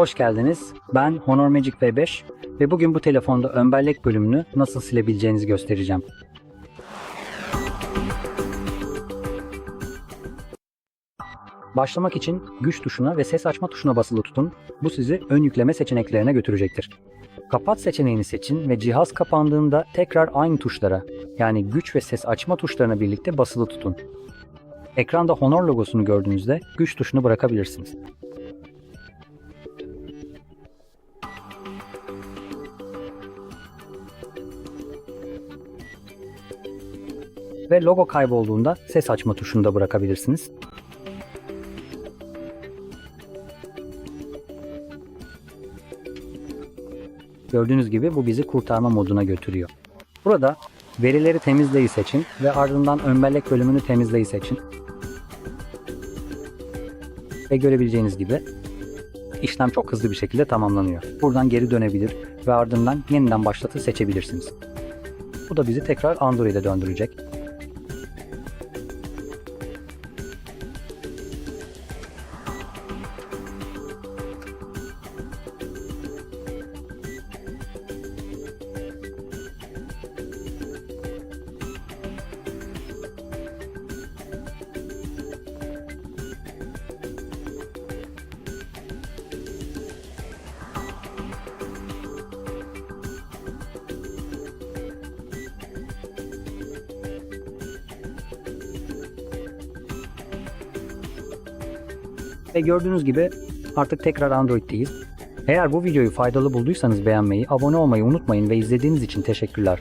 Hoş geldiniz. Ben Honor Magic V5 ve bugün bu telefonda ön bellek bölümünü nasıl silebileceğinizi göstereceğim. Başlamak için güç tuşuna ve ses açma tuşuna basılı tutun. Bu sizi ön yükleme seçeneklerine götürecektir. Kapat seçeneğini seçin ve cihaz kapandığında tekrar aynı tuşlara yani güç ve ses açma tuşlarına birlikte basılı tutun. Ekranda Honor logosunu gördüğünüzde güç tuşunu bırakabilirsiniz. Ve logo kaybolduğunda ses açma tuşunu da bırakabilirsiniz. Gördüğünüz gibi bu bizi kurtarma moduna götürüyor. Burada verileri temizleyi seçin ve ardından ön bellek bölümünü temizleyi seçin. Ve görebileceğiniz gibi işlem çok hızlı bir şekilde tamamlanıyor. Buradan geri dönebilir ve ardından yeniden başlatı seçebilirsiniz. Bu da bizi tekrar Android'e döndürecek. Ve gördüğünüz gibi artık tekrar Android'deyiz. Eğer bu videoyu faydalı bulduysanız beğenmeyi, abone olmayı unutmayın ve izlediğiniz için teşekkürler.